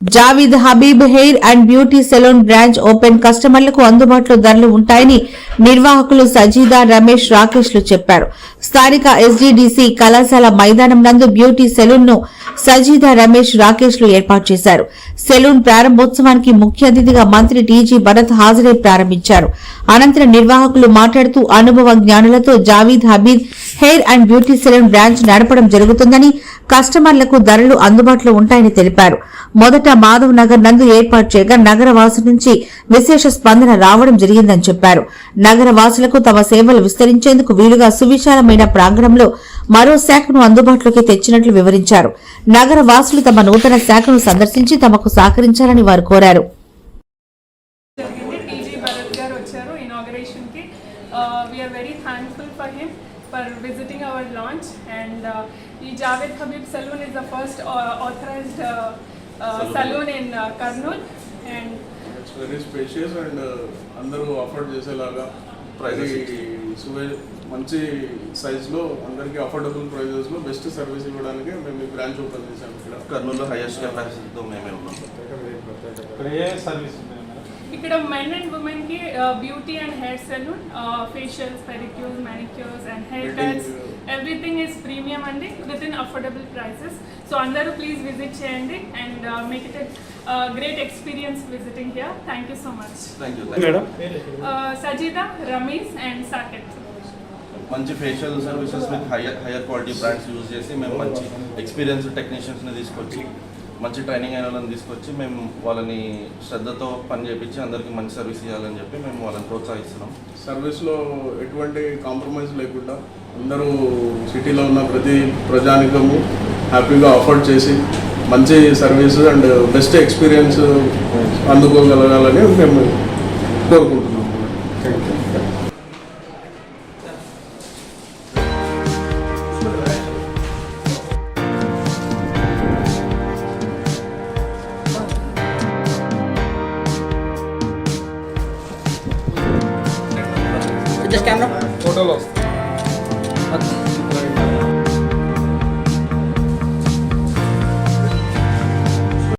Jawed Habib hair and beauty salon branch open కస్టమర్లకు అందుబాటులో ధరలు ఉంటాయని నిర్వాహకులు సజీదా రమేష్ రాకేష్లు చెప్పారు. స్థానిక ఎస్జీడీసీ కళాశాల మైదానం నందు బ్యూటీ సెలూన్ను సజీదా రమేష్ రాకేష్లు ఏర్పాటు చేశారు. సెలూన్ ప్రారంభోత్సవానికి ముఖ్య అతిథిగా మంత్రి టీజీ భరత్ హాజరై ప్రారంభించారు. అనంతరం నిర్వాహకులు మాట్లాడుతూ అనుభవ జ్ఞానులతో Jawed Habib hair and beauty salon branch నడపడం జరుగుతుందని కస్టమర్లకు ధరలు అందుబాటులో ఉంటాయని తెలిపారు. మొదటి మాధవ్ నగర్ నందు ఏర్పాటు చేయగా నగరవాసుల నుంచి విశేష స్పందన రావడం జరిగిందని చెప్పారు. నగర వాసులకు తమ సేవలు విస్తరించేందుకు వీలుగా సువిశాలమైన ప్రాంగణంలో మరో శాఖను అందుబాటులోకి తెచ్చినట్లు వివరించారు. నగర వాసులు తమ నూతన శాఖను సందర్శించి తమకు సహకరించాలని వారు కోరారు. జరిగింది టీజీ భరత్ గారు వచ్చారు ఇనాగరేషన్కి. We are and salon is in Kurnool and it's very spacious and అందరూ అఫోర్డ్ చేసేలాగా. ప్రైజ్ సువే మంచి సైజ్లో అందరికీ అఫోర్డబుల్ ప్రైజెస్లో బెస్ట్ సర్వీస్ ఇవ్వడానికి మేము ఈ బ్రాంచ్ ఓపెన్ చేసాం ఇక్కడ. కర్నూలులో హైయెస్ట్ కెపాసిటీతో మేమే ఉన్నాం. సర్వీస్ ఇక్కడ మెన్ అండ్ ఉమెన్కి beauty and hair salon facials pedicures manicures and haircuts everything is premium అండి with in affordable prices so అందరూ ప్లీజ్ విజిట్ చేయండి and make it great experience visiting here thank you so much thank you madam Sajitha Ramesh and Saketh మంచి facial services with higher higher quality brands use చేసి మేము మంచి experience టెక్నీషియన్స్ని తీసుకొచ్చి మంచి training అయిన వాళ్ళని తీసుకొచ్చి మేము వాళ్ళని శ్రద్ధతో పని చేపించి అందరికీ మంచి సర్వీస్ ఇవ్వాలని చెప్పి మేము వాళ్ళని ప్రోత్సహిస్తున్నాం. సర్వీస్లో ఎటువంటి కాంప్రమైజ్ లేకుండా అందరూ సిటీలో ఉన్న ప్రతి ప్రజానికము హ్యాపీగా అఫోర్డ్ చేసి మంచి సర్వీస్ అండ్ బెస్ట్ ఎక్స్పీరియన్స్ అందుకోగలగాలని మేము కోరుకుంటున్నాము Just camera. ఫోటోలో